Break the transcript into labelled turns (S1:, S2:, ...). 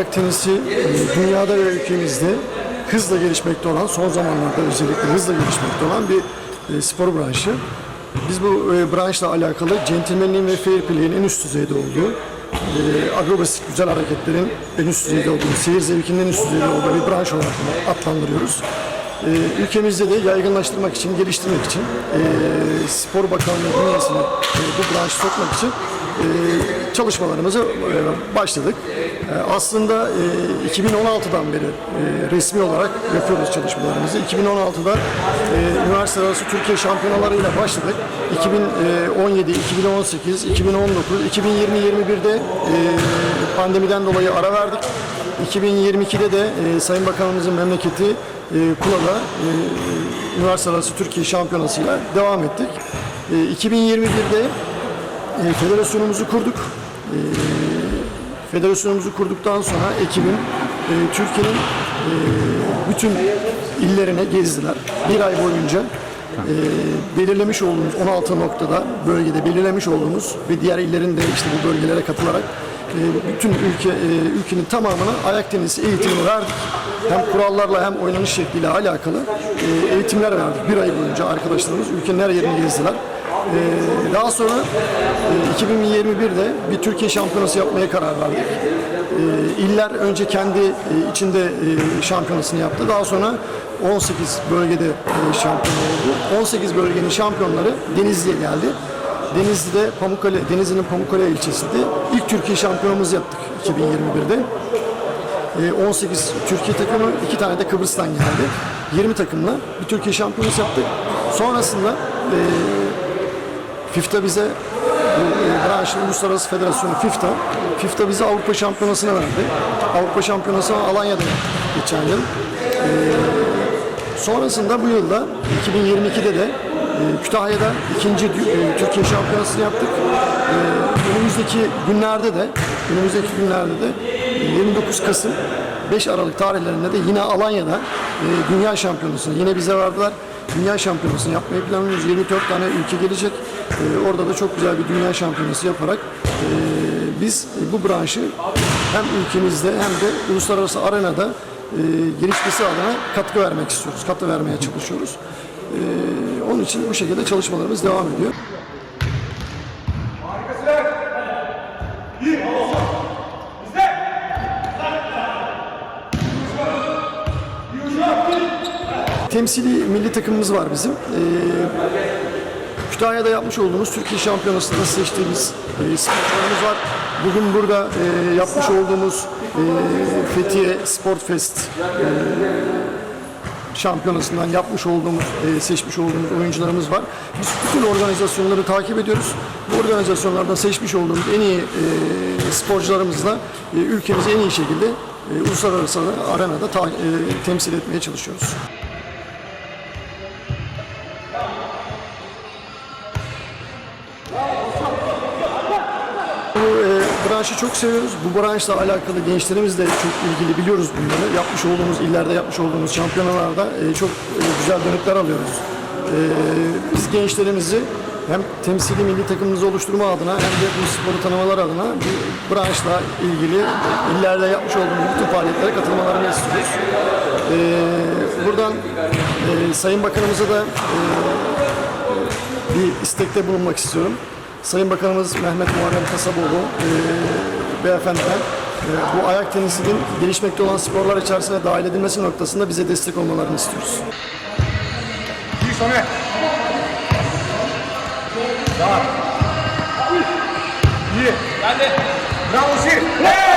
S1: ayak tenisi e, dünyada ve ülkemizde hızla gelişmekte olan, son zamanlarda özellikle hızla gelişmekte olan bir e, spor branşı. Biz bu e, branşla alakalı centilmenliğin ve fair play'in en üst düzeyde olduğu, agrobasit güzel hareketlerin en üst düzeyde olduğu, seyir zevkinin en üst düzeyde olduğu bir branş olarak adlandırıyoruz. E, ülkemizde de yaygınlaştırmak için, geliştirmek için, e, spor bakanlığı bünyesine e, bu branşı sokmak için e, çalışmalarımızı e, başladık. E, aslında e, 2016'dan beri e, resmi olarak yapıyoruz çalışmalarımızı. 2016'da e, üniversite arası Türkiye şampiyonalarıyla başladık. 2017, 2018, 2019, 2020-21'de e, pandemiden dolayı ara verdik. 2022'de de e, Sayın Bakanımızın memleketi e, Kula'da e, üniversite arası Türkiye şampiyonasıyla devam ettik. E, 2021'de e, federasyonumuzu kurduk. E, federasyonumuzu kurduktan sonra ekibim e, Türkiye'nin e, bütün illerine gezdiler. Bir ay boyunca e, belirlemiş olduğumuz 16 noktada bölgede belirlemiş olduğumuz ve diğer illerin de işte bu bölgelere katılarak bütün ülke e, ülkenin tamamına ayak tenisi eğitimini verdik. Hem kurallarla hem oynanış şekliyle alakalı e, eğitimler verdik. Bir ay boyunca arkadaşlarımız ülkenin her yerini gezdiler. Daha sonra e, 2021'de bir Türkiye şampiyonası yapmaya karar verdik. İller önce kendi e, içinde e, şampiyonasını yaptı. Daha sonra 18 bölgede e, şampiyon oldu. 18 bölgenin şampiyonları Denizli'ye geldi. Denizli'de Pamukkale, Denizli'nin Pamukkale ilçesinde ilk Türkiye şampiyonumuzu yaptık 2021'de. E, 18 Türkiye takımı, iki tane de Kıbrıs'tan geldi. 20 takımla bir Türkiye şampiyonası yaptık. Sonrasında e, FIFA bize e, branşın uluslararası federasyonu FIFA, FIFA bize Avrupa şampiyonasına verdi. Avrupa şampiyonasını Alanya'da geçen yıl. E, sonrasında bu yılda 2022'de de Kütahya'da ikinci e, Türkiye şampiyonasını yaptık. E, önümüzdeki günlerde de önümüzdeki günlerde de e, 29 Kasım 5 Aralık tarihlerinde de yine Alanya'da e, dünya şampiyonasını yine bize verdiler. Dünya şampiyonasını yapmayı planlıyoruz. 24 tane ülke gelecek. E, orada da çok güzel bir dünya şampiyonası yaparak e, biz e, bu branşı hem ülkemizde hem de uluslararası arenada e, gelişmesi adına katkı vermek istiyoruz. Katkı vermeye çalışıyoruz. E, onun için bu şekilde çalışmalarımız devam ediyor. temsili milli takımımız var bizim. Ee, Kütahya'da yapmış olduğumuz Türkiye Şampiyonası'nda seçtiğimiz e, sporcularımız var. Bugün burada e, yapmış olduğumuz e, Fethiye Sport Fest e, şampiyonasından yapmış olduğumuz, e, seçmiş olduğumuz oyuncularımız var. Biz bütün organizasyonları takip ediyoruz. Bu organizasyonlardan seçmiş olduğumuz en iyi e, sporcularımızla e, ülkemizi en iyi şekilde e, uluslararası arenada ta- e, temsil etmeye çalışıyoruz. Branşı çok seviyoruz. Bu branşla alakalı gençlerimiz de çok ilgili biliyoruz bunları. Yapmış olduğumuz, illerde yapmış olduğumuz şampiyonalarda e, çok e, güzel dönükler alıyoruz. E, biz gençlerimizi hem temsili milli takımımızı oluşturma adına hem de bu sporu tanımalar adına bu branşla ilgili illerde yapmış olduğumuz bütün faaliyetlere katılmalarını istiyoruz. E, buradan e, Sayın Bakanımıza da e, bir istekte bulunmak istiyorum. Sayın Bakanımız Mehmet Muharrem Kasaboğlu e, beyefendiden e, bu ayak tenisinin gelişmekte olan sporlar içerisine dahil edilmesi noktasında bize destek olmalarını istiyoruz.
S2: Soner. Rahat. İyi. Geldi. Bravo Şir.